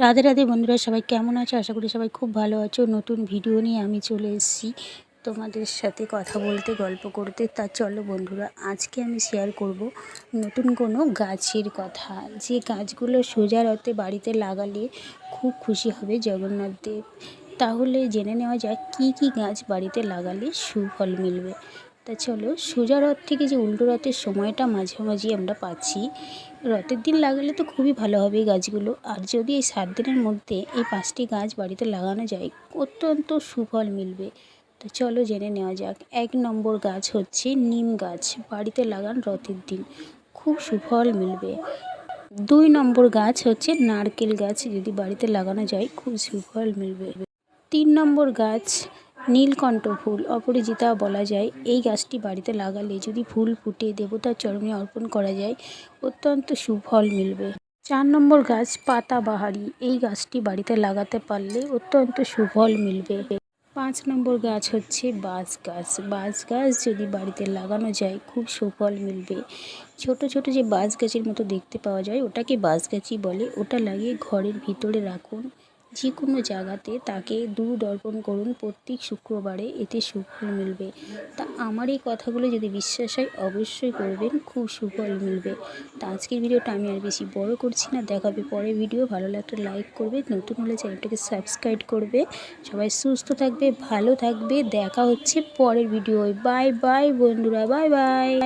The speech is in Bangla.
রাধে রাধে বন্ধুরা, সবাই কেমন আছো? আশা করি সবাই খুব ভালো আছো। নতুন ভিডিও নিয়ে আমি চলে এসেছি তোমাদের সাথে কথা বলতে, গল্প করতে। তা চলো বন্ধুরা, আজকে আমি শেয়ার করব নতুন কোনো গাছের কথা। যে গাছগুলো সোজা রথে বাড়িতে লাগালে খুব খুশি হবে জগন্নাথ দেব। তাহলে জেনে নেওয়া যাক কী কী গাছ বাড়িতে লাগালে সুফল মিলবে। তা চলো, সোজা রথ থেকে যে উল্টো রথের সময়টা মাঝামাঝি আমরা পাচ্ছি, রথের দিন লাগালে তো খুবই ভালো হবে এই গাছগুলো। আর যদি এই সাত দিনের মধ্যে এই পাঁচটি গাছ বাড়িতে লাগানো যায়, অত্যন্ত সুফল মিলবে। তো চলো জেনে নেওয়া যাক, এক নম্বর গাছ হচ্ছে নিম গাছ, বাড়িতে লাগান রথের দিন, খুব সুফল মিলবে। দুই নম্বর গাছ হচ্ছে নারকেল গাছ, যদি বাড়িতে লাগানো যায়, খুব সুফল মিলবে। তিন নম্বর গাছ নীলকণ্ঠ ফুল, অপরাজিতা বলা যায়। এই গাছটি বাড়িতে লাগালে যদি ফুল ফুটে দেবতার চরণে অর্পণ করা যায়, অত্যন্ত সুফল মিলবে। চার নম্বর গাছ পাতাবাহারি এই গাছটি বাড়িতে লাগাতে পারলে অত্যন্ত সুফল মিলবে। পাঁচ নম্বর গাছ হচ্ছে বাঁশ গাছ। বাঁশ গাছ যদি বাড়িতে লাগানো যায়, খুব সুফল মিলবে। ছোট ছোট যে বাঁশ গাছের মতো দেখতে পাওয়া যায়, ওটাকে বাঁশ গাছই বলে। ওটা লাগিয়ে ঘরের ভিতরে রাখুন। যে কোনো জায়গাতে তাকে দুধ অর্পণ করুন। প্রত্যেক শুক্রবারে এতে সুফল মিলবে। তা আমার এই কথাগুলো যদি বিশ্বাস হয়, অবশ্যই করবেন। খুব সুফল মিলবে। তা আজকের ভিডিওটা আমি আর বেশি বড় করছি না। দেখাবে পরের ভিডিও। ভালো লাগলে লাইক করবে। নতুন হলে চ্যানেলটাকে সাবস্ক্রাইব করবে। সবাই সুস্থ থাকবে, ভালো থাকবে। দেখা হচ্ছে পরের ভিডিও বাই বাই বন্ধুরা। Bye bye.